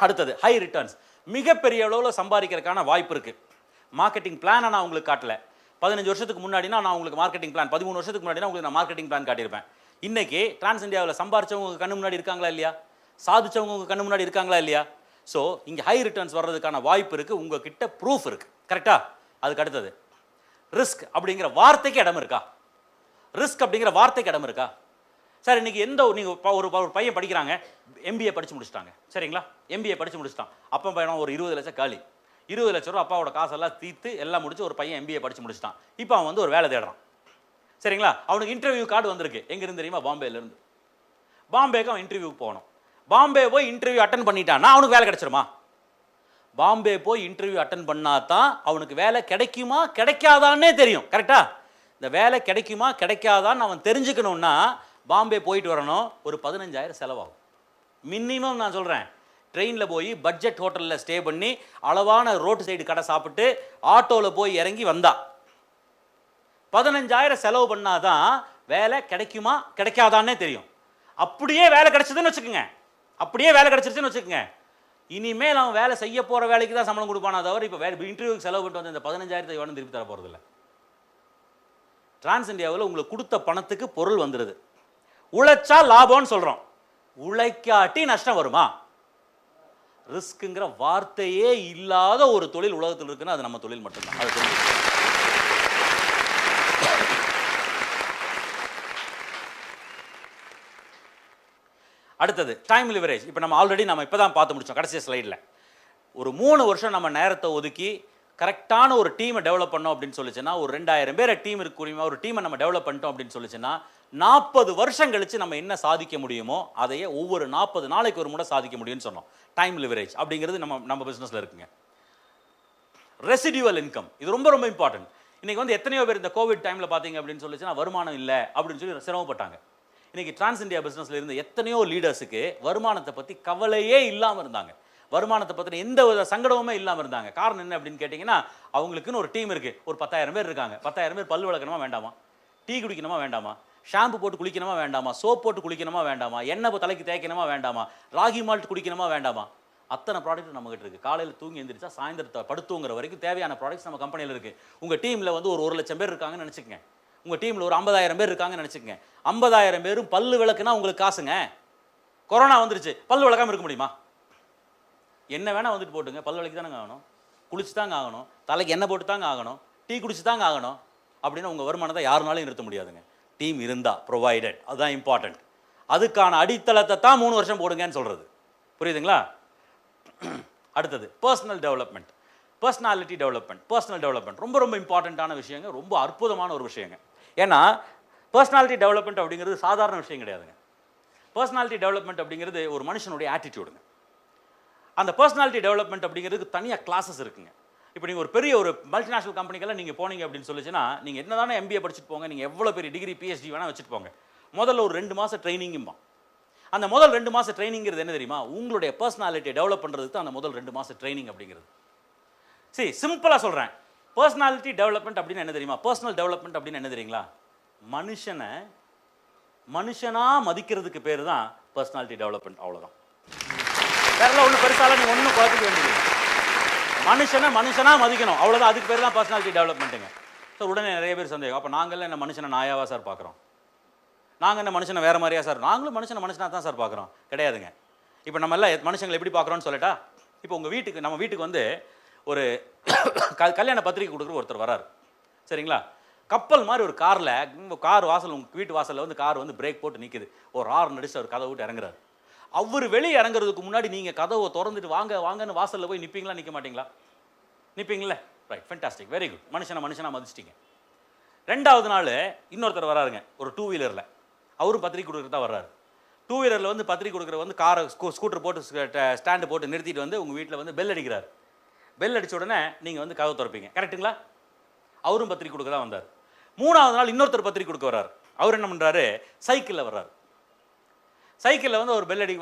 அடுத்தது ஹை ரிட்டர்ன்ஸ் மிகப்பெரிய அளவில் சம்பாதிக்கிறதுக்கான வாய்ப்பு இருக்குது மார்க்கெட்டிங் பிளானை நான் உங்களுக்கு காட்டல. பதினஞ்சு வருஷத்துக்கு முன்னாடினா நான் உங்களுக்கு மார்க்கெட்டிங் பிளான் பதிமூணு வருஷத்துக்கு முன்னாடினா உங்களுக்கு நான் மார்க்கெட்டிங் பிளான் காட்டியிருப்பேன். இன்னைக்கு டிரான்ஸ் இந்தியாவில் சம்பாரிச்சவங்க கண்ணு முன்னாடி இருக்காங்களா இல்லையா? சாதிச்சவங்க உங்க கண்ணு முன்னாடி இருக்காங்களா இல்லையா? ஸோ இங்கே ஹை ரிட்டர்ன்ஸ் வர்றதுக்கான வாய்ப்பு இருக்குது உங்ககிட்ட ப்ரூஃப் இருக்குது கரெக்டாக அதுக்கு அடுத்தது ரிஸ்க் அப்படிங்கிற வார்த்தைக்கு இடம் இருக்கா? ரிஸ்க் அப்படிங்கிற வார்த்தைக்கு இடம் இருக்கா? சார் இன்னைக்கு எந்த ஒரு- ப- ஒரு ஒரு பையன் படிக்கிறாங்க எம்பிஏ படித்து முடிச்சிட்டாங்க. சரிங்களா? எம்பிஏ படித்து முடிச்சிட்டான். அப்பா பையனும் ஒரு இருபது லட்சம் காலி. இருபது லட்ச ரூபா அப்பாவோட காசெல்லாம் தீர்த்து எல்லாம் முடிச்சு ஒரு பையன் எம்பிஏ படிச்சு முடிச்சிட்டான். இப்போ அவன் வந்து ஒரு வேலை தேடுறான். சரிங்களா? அவனுக்கு இன்டர்வியூ கார்டு வந்திருக்கு. எங்கேருந்து தெரியுமா? பாம்பேலேருந்து பாம்பேக்கு அவன் இன்டர்வியூக்கு போகணும். பாம்பே போய் இன்டர்வியூ அட்டன் பண்ணிட்டான்னா அவனுக்கு வேலை கிடைச்சிருமா? பாம்பே போய் இன்டர்வியூ அட்டன் பண்ணா தான் அவனுக்கு வேலை கிடைக்குமா கிடைக்காதான்னே தெரியும். கரெக்டா இந்த வேலை கிடைக்குமா கிடைக்காதான்னு அவன் தெரிஞ்சுக்கணும்னா பாம்பே போயிட்டு வரணும் ஒரு பதினஞ்சாயிரம் செலவாகும். மினிமம் நான் சொல்கிறேன் ட்ரெயினில் போய் பட்ஜெட் ஹோட்டலில் ஸ்டே பண்ணி அளவான ரோட்டு சைடு கடை சாப்பிட்டு ஆட்டோவில் போய் இறங்கி வந்தா. பதினஞ்சாயிரம் செலவு பண்ணாதான் வேலை கிடைக்குமா கிடைக்காதான்னே தெரியும். அப்படியே வேலை கிடைச்சதுன்னு வச்சுக்கோங்க. அப்படியே வேலை கிடைச்சிருச்சுன்னு வச்சுக்கோங்க. இனிமேல் அவன் வேலை செய்ய போகிற வேலைக்கு தான் சம்பளம் கொடுப்பானா தவிர இப்போ வேறு இன்டர்வியூக்கு செலவு பண்ணிட்டு வந்து இந்த பதினஞ்சாயிரத்தை எவனும் திருப்பி தர போகிறதில்ல டிரான்ஸ் இந்தியாவில் உங்களுக்கு கொடுத்த பணத்துக்கு பொருள் வந்துடுது உழைச்சா லாபம்னு சொல்கிறோம் உழைக்காட்டி நஷ்டம் வருமா? ரிஸ்க்குங்கிற வார்த்தையே இல்லாத ஒரு தொழில் உலகத்தில் இருக்குன்னா அது நம்ம தொழில் மட்டும்தான். அது அடுத்தது டைம் லிவரேஜ் இப்போ நம்ம ஆல்ரெடி நம்ம இப்போ தான் பார்த்து முடிச்சோம் கடைசி ஸ்லைடில் ஒரு மூணு வருஷம் நம்ம நேரத்தை ஒதுக்கி கரெக்டான ஒரு டீமை டெவலப் பண்ணோம் அப்படின்னு சொல்லிச்சுன்னா ஒரு ரெண்டாயிரம் பேரை டீம் இருக்கக்கூடிய ஒரு டீமை நம்ம டெவலப் பண்ணிட்டோம் அப்படின்னு சொல்லிச்சுன்னா நாற்பது வருஷம் கழித்து நம்ம என்ன சாதிக்க முடியுமோ அதையே ஒவ்வொரு நாற்பது நாளைக்கு ஒரு முறை சாதிக்க முடியும்னு சொன்னோம். டைம் லிவரேஜ் அப்படிங்கிறது நம்ம நம்ம பிஸ்னஸில் இருக்குங்க. ரெசிடியூவல் இன்கம் இது ரொம்ப ரொம்ப இம்பார்ட்டன்ட் இன்றைக்கி வந்து எத்தனையோ பேர் இந்த கோவிட் டைமில் பார்த்தீங்க அப்படின்னு சொல்லிச்சுன்னா வருமானம் இல்லை அப்படின்னு சொல்லி சிரமப்பட்டாங்க. இன்றைக்கி டிரான்ஸ் இந்தியா பிஸ்னஸில் இருந்த எத்தனையோ லீடர்ஸுக்கு வருமானத்தை பற்றி கவலையே இல்லாமல் இருந்தாங்க. வருமானத்தை பற்றின எந்த வித சங்கடமுமே இல்லாமல் இருந்தாங்க. காரணம் என்ன அப்படின்னு கேட்டிங்கன்னா அவங்களுக்குன்னு ஒரு டீம் இருக்குது ஒரு பத்தாயிரம் பேர் இருக்காங்க. பத்தாயிரம் பேர் பல் விளக்கணுமா வேண்டாமா? டீ குடிக்கணுமா வேண்டாமா? ஷாம்பு போட்டு குளிக்கணுமா வேண்டாமா? சோப் போட்டு குளிக்கணுமா வேண்டாமா? எண்ணெய் தலைக்கு தேய்க்கணுமா வேண்டாமா? ராகி மால்ட் குடிக்கணுமா வேண்டாமா? அத்தனை ப்ராடக்ட் நம்மகிட்ட இருக்குது காலையில் தூங்கி எழுந்திரிச்சா சாயந்தரத்தை படுத்துங்கிற வரைக்கும் தேவையான ப்ராடக்ட்ஸ் நம்ம கம்பெனியில் இருக்குது உங்கள் டீமில் வந்து ஒரு ஒரு லட்சம் பேர் இருக்காங்கன்னு நினச்சிக்கங்க. உங்கள் டீமில் ஒரு ஐம்பதாயிரம் பேர் இருக்காங்கன்னு நினச்சிக்கங்க. ஐம்பதாயிரம் பேரும் பல்லு விளக்குனா உங்களுக்கு காசுங்க. கொரோனா வந்துருச்சு பல்லு விளக்காமல் இருக்க முடியுமா? என்ன வேணால் வந்துட்டு போட்டுங்க. பல் விளக்கி தானே ஆகணும். குளிச்சு தாங்க ஆகணும். தலைக்கு எண்ணெய் போட்டு தாங்க ஆகணும். டீ குடிச்சு தாங்க ஆகணும். அப்படின்னு உங்கள் வருமானத்தை யாருனாலும் நிறுத்த முடியாதுங்க. டீம் இருந்தால் ப்ரொவைடட் அதுதான் இம்பார்ட்டண்ட் அதுக்கான அடித்தளத்தை தான் மூணு வருஷம் போடுங்கன்னு சொல்கிறது புரியுதுங்களா? அடுத்தது personal development personality development personal development ரொம்ப ரொம்ப இம்பார்ட்டண்ட்டான விஷயங்க ரொம்ப அற்புதமான ஒரு விஷயங்க. ஏன்னா பர்சனாலிட்டி டெவலப்மெண்ட் அப்படிங்கிறது சாதாரண விஷயம் கிடையாதுங்க. பர்சனாலிட்டி டெவலப்மெண்ட் அப்படிங்கிறது ஒரு மனுஷனுடைய ஆட்டிடியூடுங்க அந்த பர்சனாலிட்டி டெவலப்மெண்ட் அப்படிங்கிறதுக்கு தனியாக கிளாஸஸ் இருக்குங்க. இப்போ நீங்கள் ஒரு பெரிய ஒரு மல்டிநேஷனல் கம்பெனிக்கெல்லாம் நீங்கள் போனீங்க அப்படின்னு சொல்லிச்சுன்னா நீங்கள் என்ன தானே எம்பிஏ படிச்சுட்டு போங்க நீங்கள் எவ்வளோ பெரிய டிகிரி பிஹெச்டி வேணால் வச்சுட்டு போங்க. முதல்ல ஒரு ரெண்டு மாதம் ட்ரைனிங்கும்பா அந்த முதல் ரெண்டு மாதம் ட்ரைனிங்கிறது என்ன தெரியுமா? உங்களுடைய பர்சனாலிட்டியை டெவலப் பண்ணுறதுக்கு தான் அந்த முதல் ரெண்டு மாதம் ட்ரைனிங் அப்படிங்கிறது. சரி சிம்பிளாக சொல்கிறேன் பர்சனாலிட்டி டெவலப்மெண்ட் அப்படின்னு என்ன தெரியுமா? பர்சனல் டெவலப்மெண்ட் அப்படின்னு என்ன தெரியுங்களா? மனுஷனை மனுஷனாக மதிக்கிறதுக்கு பேர் தான் பர்சனாலிட்டி டெவலப்மெண்ட் அவ்வளோதான் வேறெல்லாம் ஒன்றும் பெருசாலாம் நீ ஒன்றும் குழப்பிக்க வேண்டியது மனுஷனை மனுஷனா மதிக்கணும். அவ்வளோதான் அதுக்கு பேர் தான் பர்சனாலிட்டி டெவலப்மெண்ட்டுங்க ஸோ உடனே நிறைய பேர் சந்தேகம். அப்போ நாங்கள்லாம் என்ன மனுஷனை நாயாவா சார் பார்க்குறோம் நாங்கள் என்ன மனுஷனை வேறு மாதிரியா சார்? நாங்களும் மனுஷனை மனுஷனா தான் சார் பார்க்குறோம் கிடையாதுங்க. இப்போ நம்ம எல்லாம் எத்- மனுஷங்களை எப்படி பார்க்குறோன்னு சொல்லட்டா? இப்போ உங்கள் வீட்டுக்கு நம்ம வீட்டுக்கு வந்து ஒரு க- கல்யாண பத்திரிக்கை கொடுக்குற ஒருத்தர் வரார். சரிங்களா? கப்பல் மாதிரி ஒரு காரில் கார் வாசல் உங்கள் வீட்டு வாசலில் வந்து கார் வந்து பிரேக் போட்டு நிற்குது ஒரு ஆறு நடிச்சு அவர் கதை விட்டு இறங்குறாரு. அவர் வெளியே இறங்குறதுக்கு முன்னாடி நீங்கள் கதவை திறந்துட்டு வாங்க வாங்கன்னு வாசலில் போய் நிற்பீங்களா நிற்க மாட்டீங்களா? நிற்பீங்களே ரைட் ஃபென்டாஸ்டிக் வெரி குட் மனுஷனை மனுஷனாக மதிச்சிட்டீங்க. ரெண்டாவது நாள் இன்னொருத்தர் வராருங்க ஒரு டூ வீலரில் அவரும் பத்திரிக்கை கொடுக்குறது தான் வர்றாரு. டூ வீலரில் வந்து பத்திரிக்கை கொடுக்குற வந்து காரை ஸ்கூட்டர் போட்டு ஸ்டாண்டு போட்டு நிறுத்திட்டு வந்து உங்கள் வீட்டில் வந்து பெல் அடிக்கிறார். பெல் அடித்த உடனே நீங்கள் வந்து கதவை திறப்பீங்க. கரெக்ட்டுங்களா அவரும் பத்திரிக்கை கொடுக்க தான் வந்தார். மூணாவது நாள் இன்னொருத்தர் பத்திரிக்கை கொடுக்க வர்றார். அவர் என்ன பண்ணுறாரு சைக்கிளில் வர்றாரு. சைக்கிளில் வந்து ஒரு பெல் அடி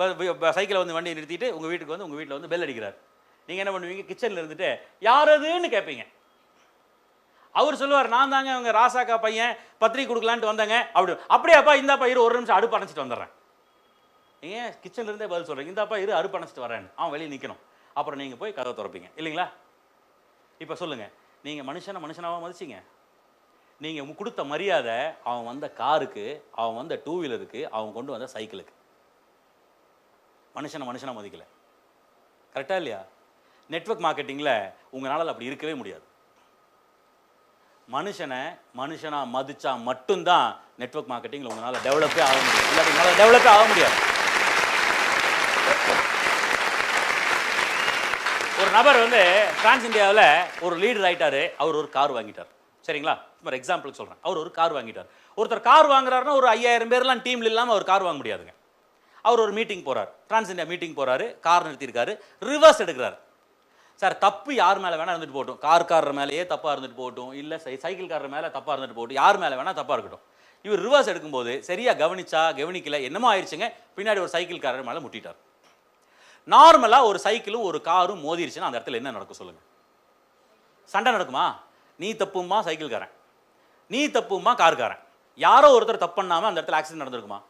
சைக்கிளை வந்து வண்டியை நிறுத்திட்டு உங்கள் வீட்டுக்கு வந்து உங்கள் வீட்டில் வந்து பெல் அடிக்கிறார். நீங்கள் என்ன பண்ணுவீங்க? கிச்சனில் இருந்துட்டு யார் அதுன்னு கேட்பீங்க அவர் சொல்லுவார் நான் தாங்க அவங்க ராசாக்கா பையன் பத்திரிக்கை கொடுக்கலான்ட்டு வந்தாங்க. அப்படி அப்படியாப்பா இந்தாப்பா இரு ஒரு நிமிஷம் அடுப்பு அணைச்சிட்டு வந்துடுறேன். ஏன்? கிச்சன்லேருந்தே பதில் சொல்கிறேன் இந்தாப்பா இரு அடுப்பு அணைச்சிட்டு வரேன் அவன் வெளியே நிற்கணும் அப்புறம் நீங்கள் போய் கதை திறப்பீங்க. இல்லைங்களா? இப்போ சொல்லுங்கள் நீங்கள் மனுஷனை மனுஷனாக மதிச்சிங்க. நீங்கள் கொடுத்த மரியாதை அவன் வந்த காருக்கு அவன் வந்த டூ வீலருக்கு அவன் கொண்டு வந்த சைக்கிளுக்கு. மனுஷனை மனுஷனை மதிக்கலை. கரெக்டாக இல்லையா? நெட்வொர்க் மார்க்கெட்டிங்கில் உங்களால் அப்படி இருக்கவே முடியாது. மனுஷனை மனுஷனாக மதித்தா மட்டும்தான் நெட்வொர்க் மார்க்கெட்டிங்கில் உங்களால் டெவலப்பே ஆக முடியும். இல்லை உங்களால் டெவலப்பே ஆக முடியாது. ஒரு நபர் வந்து டிரான்ஸ் இந்தியாவில் ஒரு லீடர் ஆயிட்டாரு. அவர் ஒரு கார் வாங்கிட்டார். சரிங்களா? ஒரு எக்ஸாம்பிள் சொல்கிறேன் அவர் ஒரு கார் வாங்கிட்டார். ஒருத்தர் கார் வாங்குறாருன்னா ஒரு ஐயாயிரம் பேர்லாம் டீமில் இல்லாமல் அவர் கார் வாங்க முடியாதுங்க. அவர் ஒரு மீட்டிங் போகிறார் டிரான்ஸ் இந்தியா மீட்டிங் போகிறாரு கார் நிறுத்தியிருக்காரு. ரிவர்ஸ் எடுக்கிறார். சார் தப்பு யார் மேலே வேணால் இருந்துட்டு போகட்டும். கார்காரர் மேலேயே தப்பாக இருந்துட்டு போகட்டும். இல்லை சை சைக்கிள்காரர் மேலே தப்பாக இருந்துட்டு போகட்டும். யார் மேலே வேணால் தப்பாக இருக்கட்டும். இவர் ரிவர்ஸ் எடுக்கும்போது சரியாக கவனிச்சா கவனிக்கல என்னமோ ஆயிடுச்சுங்க. பின்னாடி ஒரு சைக்கிள்காரர் மேலே முட்டிட்டார். நார்மலாக ஒரு சைக்கிளும் ஒரு காரும் மோதிருச்சுன்னா அந்த இடத்துல என்ன நடக்கும் சொல்லுங்கள் சண்டை நடக்குமா? நீ தப்புமா சைக்கிள்காரன் நீ தப்புமா கார்காரன் யாரோ ஒருத்தர் தப்பு அந்த இடத்துல ஆக்சிடென்ட் நடந்திருக்குமா?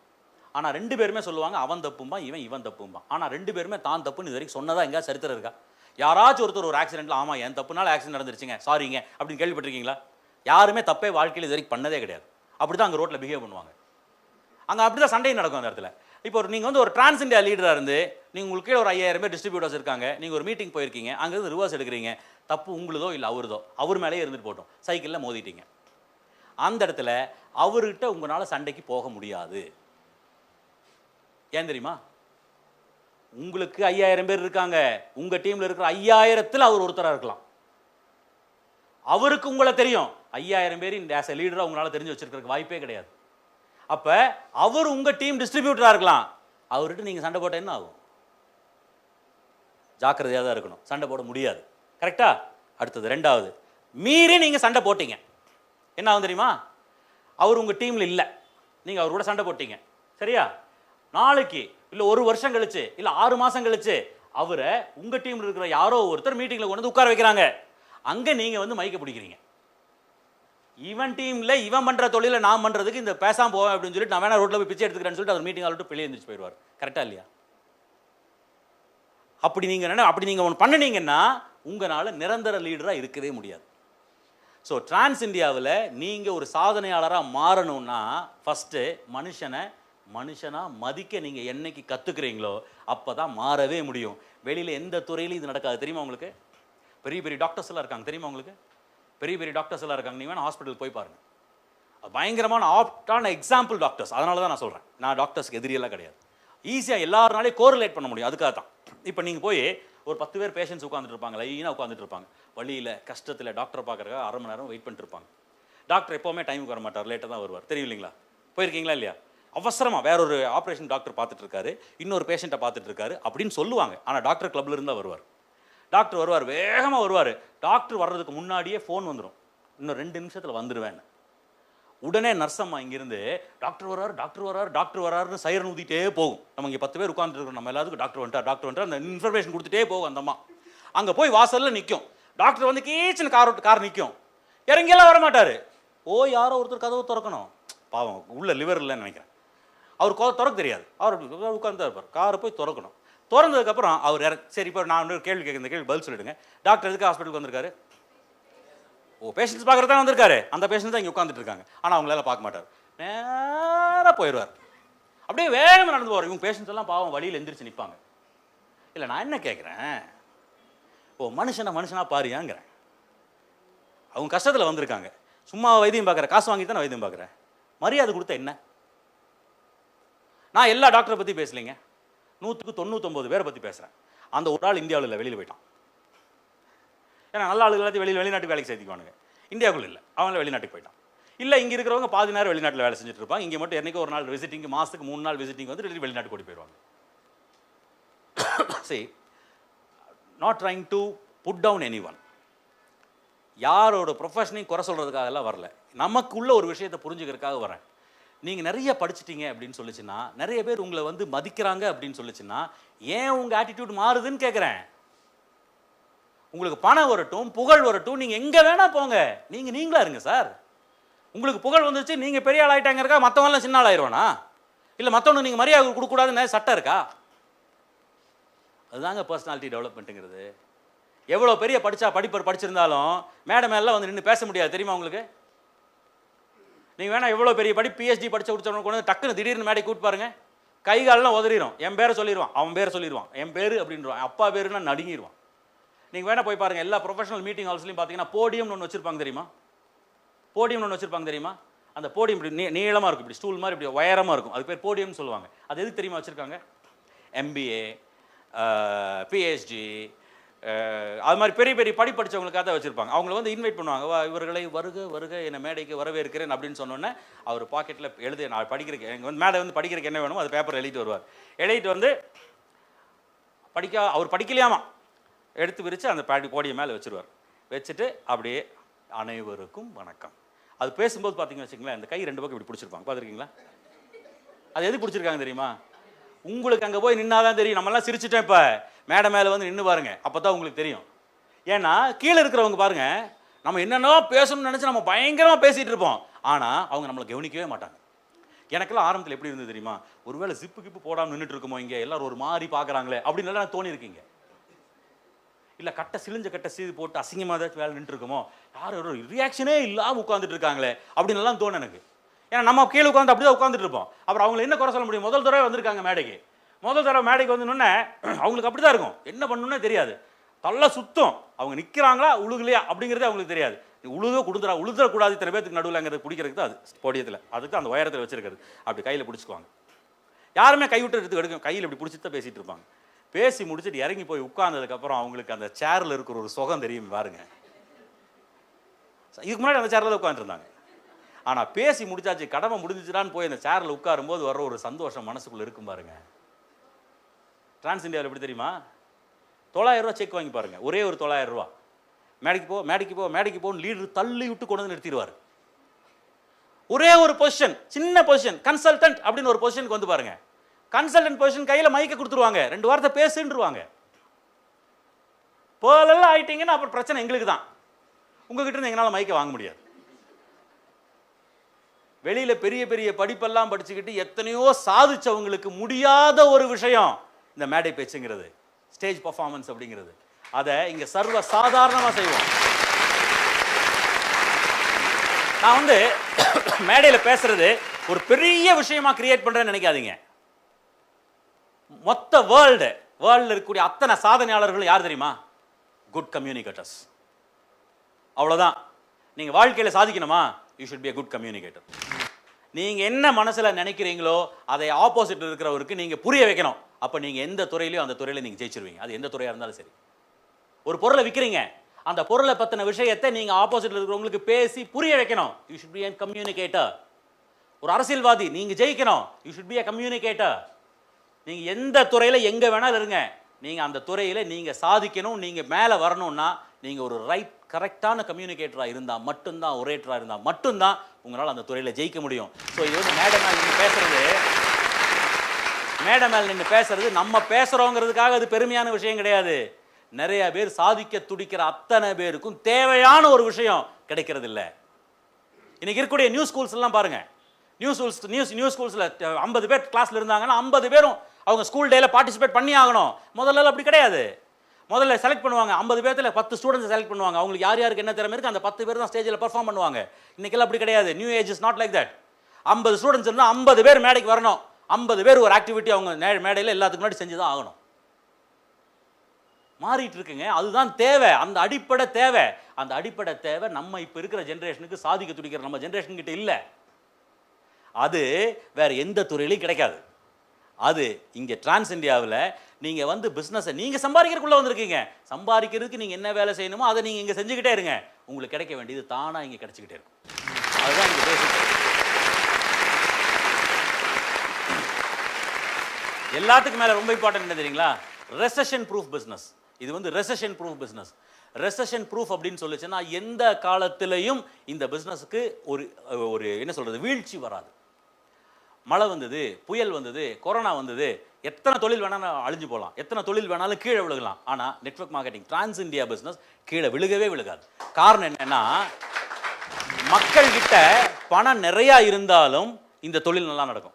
ஆனால் ரெண்டு பேருமே சொல்லுவாங்க அவன் தப்பும்பா இவன் இவன் தப்பும்பா ஆனால் ரெண்டு பேருமே தான் தப்புன்னு இது வரைக்கும் சொன்னதா எங்கேயா சரித்திரம் இருக்கா? யாராச்சும் ஒருத்தர் ஒரு ஆக்சிடென்ட்ல ஆமாம் என் தப்புனால ஆக்சிடென்ட் நடந்துருச்சுங்க சாரிங்க அப்படின்னு கேள்விப்பட்டிருக்கீங்களா? யாருமே தப்பே வாழ்க்கையில் இது வரைக்கும் பண்ணதே கிடையாது. அப்படி தான் அங்கே ரோட்டில் பிஹேவ் பண்ணுவாங்க. அங்கே அப்படி தான் சண்டை நடக்கும் அந்த இடத்துல. இப்போ ஒரு நீங்கள் வந்து ஒரு டிரான்ஸ் இந்தியா லீடராக இருந்து நீங்கள் உங்களுக்கு கீழே ஒரு ஐயாயிரம் பேர் டிஸ்ட்ரிபியூட்டர்ஸ் இருக்காங்க நீங்கள் ஒரு மீட்டிங் போயிருக்கீங்க அங்கேருந்து ரிவர்ஸ் எடுக்கிறீங்க தப்பு உங்களுதோ இல்லை அவருதோ அவர் மேலேயே இருந்துட்டு போட்டோம் சைக்கிளில் மோதிட்டீங்க. அந்த இடத்துல அவர்கிட்ட உங்களால் சண்டைக்கு போக முடியாது. ஏன் தெரியுமா? உங்களுக்கு ஐயாயிரம் பேர் இருக்காங்க உங்கள் டீமில் இருக்கிற ஐயாயிரத்தில் அவர் ஒருத்தராக இருக்கலாம். அவருக்கு உங்களை தெரியும். ஐயாயிரம் பேர் இந்த ஆஸ் லீடராக உங்களால் தெரிஞ்சு வச்சுருக்கிறதுக்கு வாய்ப்பே கிடையாது. அப்போ அவர் உங்கள் டீம் டிஸ்ட்ரிபியூட்டராக இருக்கலாம். அவர்கிட்ட நீங்கள் சண்டை போட்டால் என்ன ஆகும்? ஜாக்கிரதையாக தான் இருக்கணும். சண்டை போட முடியாது. கரெக்டா அடுத்தது ரெண்டாவது மீறி நீங்கள் சண்டை போட்டீங்க. என்ன ஆகும் தெரியுமா? அவர் உங்கள் டீமில் இல்லை. நீங்கள் அவர் கூட சண்டை போட்டீங்க. சரியா? நாளைக்கு இல்லை ஒரு வருஷம் கழிச்சு இல்லை ஆறு மாதம் கழிச்சு அவரை உங்கள் டீமில் இருக்கிற யாரோ ஒருத்தர் மீட்டிங்கில் கொண்டு வந்து உட்கார வைக்கிறாங்க. அங்கே நீங்கள் வந்து மைக்க பிடிக்கிறீங்க. இவன் டீம்ல இவன் பண்ற தொழில நான் பண்றதுக்கு இந்த பேசாம போவேன் அப்படின்னு சொல்லிட்டு நான் வேணா ரோட்ல போய் பிச்சை எடுத்துக்கிறேன்னு சொல்லிட்டு அவர் மீட்டிங் ஆள்ட்டு வெளியே எழுந்திரிச்சு போயிடுவார். கரெக்டா இல்லையா? அப்படி நீங்க என்ன அப்படி நீங்க ஒன்று பண்ணுனீங்கன்னா உங்களால நிரந்தர லீடரா இருக்கவே முடியாது. ஸோ டிரான்ஸ் இந்தியாவில் நீங்கள் ஒரு சாதனையாளராக மாறணும்னா ஃபஸ்ட்டு மனுஷனை மனுஷனாக மதிக்க நீங்கள் என்னைக்கு கற்றுக்குறீங்களோ அப்போ தான் மாறவே முடியும். வெளியில் எந்த துறையிலையும் இது நடக்காது. தெரியுமா உங்களுக்கு? பெரிய பெரிய டாக்டர்ஸ் எல்லாம் இருக்காங்க. தெரியுமா உங்களுக்கு? பெரிய பெரிய டாக்டர்ஸ் எல்லாம் இருக்காங்க. நீ வேணால் ஹாஸ்பிட்டல் போய் பாருங்க. பயங்கரமான ஆப்டான எக்ஸாம்பிள் டாக்டர்ஸ் அதனால தான் நான் சொல்கிறேன் நான் டாக்டர்ஸ்க்கு எதிரியெல்லாம் கிடையாது. ஈஸியாக எல்லாருனாலையும் கோரிலேட் பண்ண முடியும். அதுக்காக தான். இப்போ நீங்கள் போய் ஒரு பத்து பேர் பேஷண்ட்ஸ் உட்காந்துட்டு இருப்பாங்க. லைனாக உட்காந்துட்டு இருப்பாங்க. வழியில் கஷ்டத்தில் டாக்டர் பார்க்குறக்காக அரை மணி நேரம் வெயிட் பண்ணிட்டு இருப்பாங்க. டாக்டர் எப்போவுமே டைமுக்கு வர மாட்டார். லேட்டாக தான் வருவார். தெரியும் இல்லைங்களா போயிருக்கீங்களா இல்லையா? அவசரமாக வேற ஒரு ஆப்ரேஷன் டாக்டர் பார்த்துட்டு இருக்காரு. இன்னொரு பேஷண்ட்டை பார்த்துட்டு இருக்காரு அப்படின்னு சொல்லுவாங்க. ஆனால் டாக்டர் கிளப்ல இருந்தால் வருவார். டாக்டர் வருவார் வேகமாக வருவார். டாக்டர் வர்றதுக்கு முன்னாடியே ஃபோன் வந்துடும் இன்னும் ரெண்டு நிமிஷத்தில் வந்துடுவேன் உடனே நர்சம்மா இங்கேருந்து டாக்டர் வரார் டாக்டர் வரார் டாக்டர் வராருன்னு சைரன் ஊதிட்டே போகும். நம்ம இங்கே பத்து பேர் உட்காந்துருக்கோம் நம்ம எல்லாத்துக்கும் டாக்டர் வந்துட்டார் டாக்டர் வந்துட்டார். அந்த இன்ஃபர்மேஷன் கொடுத்துட்டே போகும் அந்த அம்மா. அங்கே போய் வாசலில் நிற்கும் டாக்டர் வந்து கீச்சன் கார் கார் நிற்கும் இறங்கியெல்லாம் வரமாட்டார் ஓ யாரோ ஒருத்தர் கதவு திறக்கணும். பாவம் உள்ள லிவர் இல்லைன்னு நினைக்கிறேன். அவர் திறக்க தெரியாது. அவர் உட்கார்ந்து இருப்பார் காரை போய் திறக்கணும். திறந்ததுக்கப்புறம் அவர் இற சரி இப்போ நான் இன்னொரு கேள்வி கேட்குற கேள்வி பதில் சொல்லிடுங்க. டாக்டர் எதுக்கு ஹாஸ்பிட்டலுக்கு வந்திருக்காரு? ஓ பேஷண்ட்ஸ் பார்க்குறது தான் வந்திருக்காரு. அந்த பேஷண்ட் தான் இங்கே உட்காந்துட்டு இருக்காங்க. ஆனால் அவங்களால பார்க்க மாட்டார். நேராக போயிடுவார். அப்படியே வேகமாக நடந்து போவார். இவங்க பேஷண்ட்ஸ் எல்லாம் பாவம் வழியில் எந்திரிச்சு நிற்பாங்க இல்லை நான் என்ன கேட்குறேன்? ஓ மனுஷனை மனுஷனா பாரியாங்கிறேன். அவங்க கஷ்டத்தில் வந்திருக்காங்க. சும்மா வைத்தியம் பார்க்குறேன். காசு வாங்கி தான் நான் வைத்தியம் பார்க்குறேன். மரியாதை கொடுத்த என்ன? நான் எல்லா டாக்டரை பற்றி பேசலைங்க. நூற்றுக்கு தொண்ணூத்தொம்பது பேரை பற்றி பேசுகிறேன் அந்த ஒரு ஆள் இந்தியாவில் இல்லை வெளியில் போயிட்டான். ஏன்னா நல்ல ஆளுகள் எல்லாத்தையும் வெளியில் வெளிநாட்டுக்கு வேலைக்கு சேர்த்துக்குவானுங்க. இந்தியாவுக்குள்ள இல்லை அவங்கள வெளிநாட்டுக்கு போயிட்டான். இல்லை இங்கே இருக்கிறவங்க பாதி நேரம் வெளிநாட்டில் வேலை செஞ்சுட்டு இருப்பாங்க. இங்கே மட்டும் என்றைக்கு ஒரு நாள் விசிட்டிங் மாதத்துக்கு மூணு நாள் விசிட்டிங் வந்து திருப்பி வெளிநாட்டுக்கு ஓடி போயிடுவாங்க. சரி not trying to put down any one யாரோட ப்ரொஃபஷனையும் குறை சொல்கிறதுக்காகலாம் வரல. நமக்குள்ள ஒரு விஷயத்தை புரிஞ்சுக்கிறதுக்காக வரேன். நீங்கள் நிறைய படிச்சிட்டீங்க அப்படின்னு சொல்லிச்சுன்னா நிறைய பேர் உங்களை வந்து மதிக்கிறாங்க அப்படின்னு சொல்லிச்சுன்னா ஏன் உங்கள் ஆட்டிடியூட் மாறுதுன்னு கேட்குறேன் உங்களுக்கு பணம் வரட்டும் புகழ் வரட்டும் நீங்கள் எங்கே வேணால் போங்க. நீங்கள் நீங்களா இருங்க சார். உங்களுக்கு புகழ் வந்துச்சு நீங்கள் பெரிய ஆள் ஆகிட்டாங்க இருக்கா மற்றவங்களாம் சின்ன ஆள் ஆயிடுவானா இல்லை மற்றவனுக்கு நீங்கள் மரியாதை கொடுக்கக்கூடாதுன்னு சட்டம் இருக்கா? அதுதாங்க பர்சனாலிட்டி டெவலப்மெண்ட்டுங்கிறது எவ்வளோ பெரிய படித்தா படிப்பர் படிச்சிருந்தாலும் மேடம் எல்லாம் வந்து நின்று பேச முடியாது தெரியுமா உங்களுக்கு? நீங்கள் வேணா எவ்வளோ பெரிய படி பிஹெச்டி படித்த கொடுத்தவங்க கொண்டு வந்து டக்குன்னு திடீர்னு மேடை கூட்டு பாருங்க. கை காலெல்லாம் உதறிடும் என் பேரை சொல்லிடுவான் அவன் பேரை சொல்லிடுவான் என் பேர் அப்படின்றான் அப்பா பேருன்னா நடுங்கிடுவான் நீங்கள் வேணா போய் பாருங்கள் எல்லா ப்ரொஃபஷனல் மீட்டிங் ஹால்ஸ்லையும் பார்த்தீங்கன்னா போடியம்னு ஒன்று வச்சுருப்பாங்க தெரியுமா? போடியம்னு ஒன்று வச்சுருப்பாங்க தெரியுமா? அந்த போடியம் இப்படி நீ நீளமாக இருக்கும். இப்படி ஸ்டூல் மாதிரி இப்படி உயரமாக இருக்கும். அது பேர் போடியம்னு சொல்லுவாங்க. அது எதுக்கு தெரியுமா வச்சுருக்காங்க? எம்பிஏ பிஹெச்டி அது மாதிரி பெரிய பெரிய படி படித்தவங்களுக்கு தான் வச்சுருப்பாங்க. அவங்கள வந்து இன்வைட் பண்ணுவாங்க. வா இவர்களை வருக வருக என்னை மேடைக்கு வரவேற்கிறேன் அப்படின்னு சொன்னோன்னே அவர் பாக்கெட்டில் எழுதி நான் படிக்கிறதுக்கு எனக்கு வந்து மேடை வந்து படிக்கிறதுக்கு என்ன வேணுமோ அது பேப்பர் எழுதிட்டு வருவார். எழுதிட்டு வந்து படிக்க அவர் படிக்கலையாமா? எடுத்து விரித்து அந்த பேடி போடிய மேலே வச்சிருவார். வச்சுட்டு அப்படியே அனைவருக்கும் வணக்கம். அது பேசும்போது பார்த்தீங்கன்னு வச்சுங்களேன் இந்த கை ரெண்டு பக்கம் இப்படி பிடிச்சிருப்பாங்க. பார்த்துருக்கீங்களா? அது எது பிடிச்சிருக்காங்க தெரியுமா? உங்களுக்கு அங்கே போய் நின்னாதான் தெரியும். நம்மலாம் சிரிச்சிட்டேன் இப்போ. மேடை மேலே வந்து நின்று பாருங்கள் அப்போ தான் உங்களுக்கு தெரியும். ஏன்னா கீழே இருக்கிறவங்க பாருங்கள் நம்ம என்னென்னோ பேசணும்னு நினச்சி நம்ம பயங்கரமாக பேசிகிட்டு இருப்போம். ஆனால் அவங்க நம்மளை கவனிக்கவே மாட்டாங்க. எனக்கெல்லாம் ஆரம்பத்தில் எப்படி இருந்தது தெரியுமா? ஒருவேளை ஜிப்பு கிப்பு போடாமல் நின்றுட்டு இருக்குமோ இங்கே எல்லாரும் ஒரு மாதிரி பார்க்குறாங்களே அப்படின்னு நான் தோணி இருக்கீங்க. இல்லை கட்டை சிலிஞ்ச கட்டை சீது போட்டு அசிங்கமாக ஏதாச்சும் வேலை நின்றுருக்குமோ யாரும் ஒரு ரியாக்ஷனே இல்லாமல் உட்காந்துட்டு இருக்காங்களே அப்படின்னு எல்லாம் தோணும் எனக்கு. ஏன்னா நம்ம கீழே உட்காந்து அப்படியே உட்காந்துட்டு இருப்போம். அப்புறம் அவங்களை என்ன குறை சொல்ல முடியும்? முதல் தடவை வந்திருக்காங்க மேடைக்கு. முதல் தடவை மேடைக்கு வந்தோடனே அவங்களுக்கு அப்படி தான் இருக்கும். என்ன பண்ணணும்னே தெரியாது. தள்ள சுத்தம். அவங்க நிற்கிறாங்களா உழுகலையா அப்படிங்கிறதே அவங்களுக்கு தெரியாது. நீ உழுக கொடுத்துறா உழுதக்கூடாது இத்தனை பேத்துக்கு நடுவில்ங்கிறது பிடிக்கிறதுக்கு தான் அது. போடியத்தில். அதுக்கு அந்த உயரத்தில் வச்சிருக்கிறது. அப்படி கையில் பிடிச்சிக்குவாங்க. யாருமே கை விட்டு எடுத்து எடுக்கும் கையில் இப்படி பிடிச்சி தான் பேசிகிட்டு இருப்பாங்க. பேசி முடிச்சுட்டு இறங்கி போய் உட்கார்ந்ததுக்கப்புறம் அவங்களுக்கு அந்த சேரில் இருக்கிற ஒரு சுகம் தெரியும் பாருங்க. இதுக்கு முன்னாடி அந்த சேரில் உட்காந்துருந்தாங்க ஆனால் பேசி முடிச்சாச்சு கடமை முடிஞ்சிச்சுடான்னு போய் அந்த சேரில் உட்காரும்போது வர்ற ஒரு சந்தோஷம் மனசுக்குள்ளே இருக்கும் பாருங்கள் டிரான்ஸ் இந்தியாவில் எப்படி தெரியுமா? தொள்ளாயிரம் ரூபா செக் வாங்கி பாருங்க. ஒரே ஒரு தொள்ளாயிரம் ரூபா மேடைக்கு போ மேடைக்கு போ மேடைக்கு போன்னு லீடர் தள்ளி விட்டு கொண்டு வந்து நிறுத்திடுவார். ஒரே ஒரு பொசிஷன் சின்ன பொசிஷன் கன்சல்டன்ட் அப்படின்னு ஒரு பொசிஷனுக்கு வந்து பாருங்க. கன்சல்டன்ட் பொசிஷன் கையில் மைக்க கொடுத்துருவாங்க. ரெண்டு வார்த்தை பேசுன்றுவாங்க. போலெல்லாம் ஆயிட்டீங்கன்னா அப்புறம் பிரச்சனை எங்களுக்கு தான். உங்ககிட்ட இருந்து எங்களால் மைக்க வாங்க முடியாது. வெளியில பெரிய பெரிய படிப்பெல்லாம் படிச்சுக்கிட்டு எத்தனையோ சாதிச்சவங்களுக்கு முடியாத ஒரு விஷயம். இந்த மேடை பேச்சுங்கிறது ஸ்டேஜ் பர்ஃபார்மன்ஸ் அப்படிங்கிறது. அதை இங்கே சர்வ சாதாரணமாக செய்வோம். நான் வந்து மேடையில் பேசுறது ஒரு பெரிய விஷயமா கிரியேட் பண்ணுறேன்னு நினைக்காதீங்க. மொத்த வேர்ல்டு வேர்ல்டில் இருக்கக்கூடிய அத்தனை சாதனையாளர்கள் யார் தெரியுமா? குட் கம்யூனிகேட்டர்ஸ் அவ்வளோதான் நீங்கள் வாழ்க்கையில் சாதிக்கணுமா? You should be a good communicator நீங்கள் என்ன மனசில் நினைக்கிறீங்களோ அதை ஆப்போசிட் இருக்கிறவருக்கு நீங்கள் புரிய வைக்கணும். அப்போ நீங்கள் எந்த துறையிலையும் அந்த துறையில் நீங்கள் ஜெயிச்சிருவீங்க. அது எந்த துறையாக இருந்தாலும் சரி. ஒரு பொருளை விற்கிறீங்க அந்த பொருளை பற்றின விஷயத்தை நீங்கள் ஆப்போசிட்டில் இருக்கிறவங்களுக்கு பேசி புரிய வைக்கணும். You should be an communicator ஒரு அரசியல்வாதி நீங்கள் ஜெயிக்கணும். You should be a communicator நீங்கள் எந்த துறையில் எங்கே வேணாலும் இருங்க. நீங்கள் அந்த துறையில் நீங்கள் சாதிக்கணும் நீங்கள் மேலே வரணும்னா நீங்கள் ஒரு ரைட் கரெக்டான கம்யூனிகேட்டராக இருந்தால் மட்டும்தான் ஒரேட்டராக இருந்தால் மட்டும்தான் உங்களால் அந்த துறையில் ஜெயிக்க முடியும். ஸோ இது வந்து மேடம் நான் நின்று மேடை மேல் நின்று பேசுறது நம்ம பேசுகிறோங்கிறதுக்காக அது பெருமையான விஷயம் கிடையாது. நிறைய பேர் சாதிக்க துடிக்கிற அத்தனை பேருக்கும் தேவையான ஒரு விஷயம் கிடைக்கிறது இல்லை இன்னைக்கு இருக்கக்கூடிய நியூஸ் ஸ்கூல்ஸ் எல்லாம் பாருங்க. நியூஸ் ஸ்கூல்ஸ் நியூஸ் நியூஸ் ஸ்கூல்ஸில் ஐம்பது பேர் கிளாஸ்ல இருந்தாங்கன்னா ஐம்பது பேரும் அவங்க ஸ்கூல் டேல பார்ட்டிசிபேட் பண்ணி ஆகணும். முதல்ல அப்படி கிடையாது. முதல்ல செலக்ட் பண்ணுவாங்க. ஐம்பது பேர்த்தில் பத்து ஸ்டூடெண்ட்ஸ் செலக்ட் பண்ணுவாங்க. அவங்களுக்கு யார் யாருக்கு என்ன திறமை இருக்கு அந்த பத்து பேர் தான் ஸ்டேஜில் பர்ஃபார்ம் பண்ணுவாங்க. இன்னைக்கெல்லாம் அப்படி கிடையாது. New age is not like that ஐம்பது ஸ்டூடெண்ட்ஸ் இருந்தால் ஐம்பது பேர் மேடைக்கு வரணும். ஐம்பது பேர் ஒரு ஆக்டிவிட்டி அவங்க மேடையில் எல்லாத்துக்கு முன்னாடி செஞ்சு தான் ஆகணும். மாறிட்டு இருக்குங்க. அதுதான் தேவை. அந்த அடிப்படை தேவை. அந்த அடிப்படை தேவை நம்ம இப்போ இருக்கிற ஜென்ரேஷனுக்கு சாதிக்க துடிக்கிற நம்ம ஜென்ரேஷன் கிட்ட இல்லை. அது வேற எந்த துறையிலையும் கிடைக்காது. அது இங்கே டிரான்ஸ் இந்தியாவில் நீங்கள் வந்து பிஸ்னஸை நீங்கள் சம்பாதிக்கிறதுக்குள்ளே வந்திருக்கீங்க. சம்பாதிக்கிறதுக்கு நீங்கள் என்ன வேலை செய்யணுமோ அதை நீங்கள் இங்கே செஞ்சுக்கிட்டே இருங்க. உங்களுக்கு கிடைக்க வேண்டியது தானாக இங்கே கிடச்சிக்கிட்டே இருக்கும். அதுதான் இங்கே பேசிக் எல்லாத்துக்கும் மேலே ரொம்ப இம்பார்ட்டன்ட் என்ன தெரியுங்களா? ரெசஷன் ப்ரூஃப் பிஸ்னஸ் இது வந்து recession proof business recession proof அப்படின்னு சொல்லிச்சுன்னா எந்த காலத்திலையும் இந்த பிஸ்னஸுக்கு ஒரு ஒரு என்ன சொல்கிறது வீழ்ச்சி வராது. மழை வந்தது புயல் வந்தது கொரோனா வந்தது எத்தனை தொழில் வேணாலும் அழிஞ்சு போகலாம். எத்தனை தொழில் வேணாலும் கீழே விழுகலாம். ஆனால் network marketing trans India business கீழே விழுகவே விழுகாது. காரணம் என்னென்னா மக்கள்கிட்ட பணம் நிறையா இருந்தாலும் இந்த தொழில் நல்லா நடக்கும்.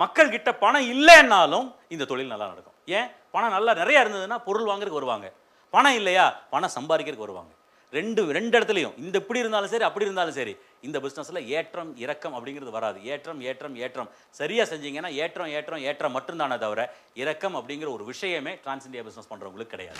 மக்கள் கிட்ட பணம் இல்லைன்னாலும் இந்த தொழில் நல்லா நடக்கும். ஏன்? பணம் நல்லா நிறையா இருந்ததுன்னா பொருள் வாங்குறதுக்கு வருவாங்க. பணம் இல்லையா? பணம் சம்பாதிக்கிறதுக்கு வருவாங்க. ரெண்டு ரெண்டு இடத்துலையும் இந்த இப்படி இருந்தாலும் சரி அப்படி இருந்தாலும் சரி இந்த பிஸ்னஸில் ஏற்றம் இறக்கம் அப்படிங்கிறது வராது. ஏற்றம் ஏற்றம் ஏற்றம். சரியாக செஞ்சீங்கன்னா ஏற்றம் ஏற்றம் ஏற்றம் மட்டும்தானே தவிர இறக்கம் அப்படிங்கிற ஒரு விஷயமே டிரான்ஸ் இந்தியா பிஸ்னஸ் பண்ணுறவங்களுக்கு கிடையாது.